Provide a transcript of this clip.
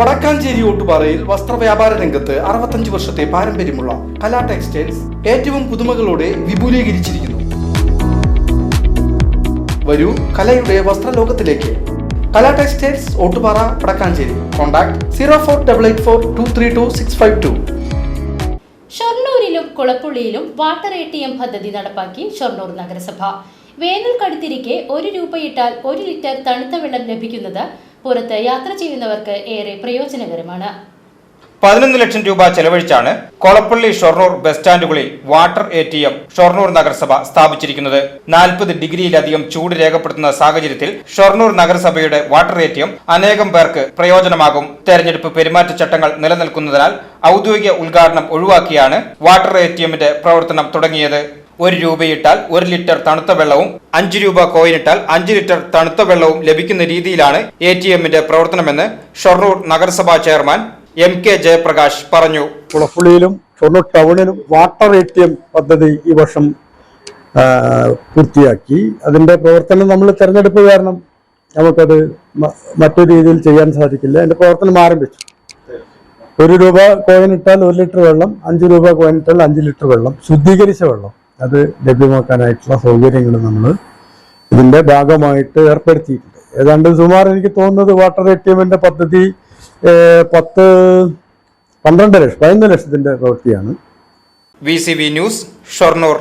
വടക്കാഞ്ചേരി ഓട്ടുപാറയിൽ വസ്ത്രവ്യാപാര രംഗത്ത് അറുപത്തഞ്ച് വർഷത്തെ പാരമ്പര്യമുള്ള കലാ ടെക്സ്റ്റൈൽസ് ഏറ്റവും പുതുമകളോടെ വിപുലീകരിച്ചിരിക്കുന്നു. വരൂ കലയുടെ വസ്ത്രലോകത്തിലേക്ക്. Kala textiles Ottupara Vadakkanchery. Contact zero four double eight four two three two six five two. ഷൊർണൂരിലും കുളപ്പുള്ളിയിലും വാട്ടർ എ ടി എം പദ്ധതി നടപ്പാക്കി ഷൊർണൂർ നഗരസഭ. വേനൽ കടുത്തിരിക്കെ ഒരു രൂപയിട്ടാൽ ഒരു ലിറ്റർ തണുത്ത വെള്ളം ലഭിക്കുന്നത് പുറത്ത് യാത്ര ചെയ്യുന്നവർക്ക് ഏറെ പ്രയോജനകരമാണ്. പതിനൊന്ന് ലക്ഷം രൂപ ചെലവഴിച്ചാണ് Kulappully Shoranur bus സ്റ്റാൻഡുകളിൽ water A T M Shoranur നഗരസഭ സ്ഥാപിച്ചിരിക്കുന്നത്. നാൽപ്പത് ഡിഗ്രിയിലധികം ചൂട് രേഖപ്പെടുത്തുന്ന സാഹചര്യത്തിൽ ഷൊർണൂർ നഗരസഭയുടെ വാട്ടർ എ ടി എം അനേകം പേർക്ക് പ്രയോജനമാകും. തെരഞ്ഞെടുപ്പ് പെരുമാറ്റച്ചട്ടങ്ങൾ നിലനിൽക്കുന്നതിനാൽ ഔദ്യോഗിക ഉദ്ഘാടനം ഒഴിവാക്കിയാണ് വാട്ടർ എ ടി എമ്മിന്റെ പ്രവർത്തനം തുടങ്ങിയത്. ഒരു രൂപയിട്ടാൽ ഒരു ലിറ്റർ തണുത്ത വെള്ളവും അഞ്ച് രൂപ കോയിനിട്ടാൽ അഞ്ച് ലിറ്റർ തണുത്ത വെള്ളവും ലഭിക്കുന്ന രീതിയിലാണ് എ ടി എമ്മിന്റെ പ്രവർത്തനമെന്ന് ഷൊർണൂർ നഗരസഭാ ചെയർമാൻ എം കെ ജയപ്രകാശ് പറഞ്ഞു. കുളപ്പുള്ളിയിലും ഷൊർണൂർ ടൗണിലും വാട്ടർ എ ടി എം പദ്ധതി ഈ വർഷം പൂർത്തിയാക്കി. അതിന്റെ പ്രവർത്തനം നമ്മൾ തെരഞ്ഞെടുപ്പ് കാരണം നമുക്കത് മറ്റു രീതിയിൽ ചെയ്യാൻ സാധിക്കില്ല. അതിന്റെ പ്രവർത്തനം ആരംഭിച്ചു. ഒരു രൂപ കോയിൻ ഇട്ടാൽ ഒരു ലിറ്റർ വെള്ളം അഞ്ച് രൂപ കോയിൻ ഇട്ടാൽ അഞ്ച് ലിറ്റർ വെള്ളം ശുദ്ധീകരിച്ച വെള്ളം. അത് ലഭ്യമാക്കാനായിട്ടുള്ള സൗകര്യങ്ങൾ നമ്മൾ ഇതിന്റെ ഭാഗമായിട്ട് ഏർപ്പെടുത്തിയിട്ടുണ്ട്. ഏതാണ്ട് സുമാർ എനിക്ക് തോന്നുന്നത് വാട്ടർ എ ടി എമ്മിന്റെ പദ്ധതി പത്ത് പന്ത്രണ്ട് ലക്ഷം പതിനൊന്ന് ലക്ഷത്തിന്റെ പ്രവൃത്തിയാണ്. V C V news Shoranur.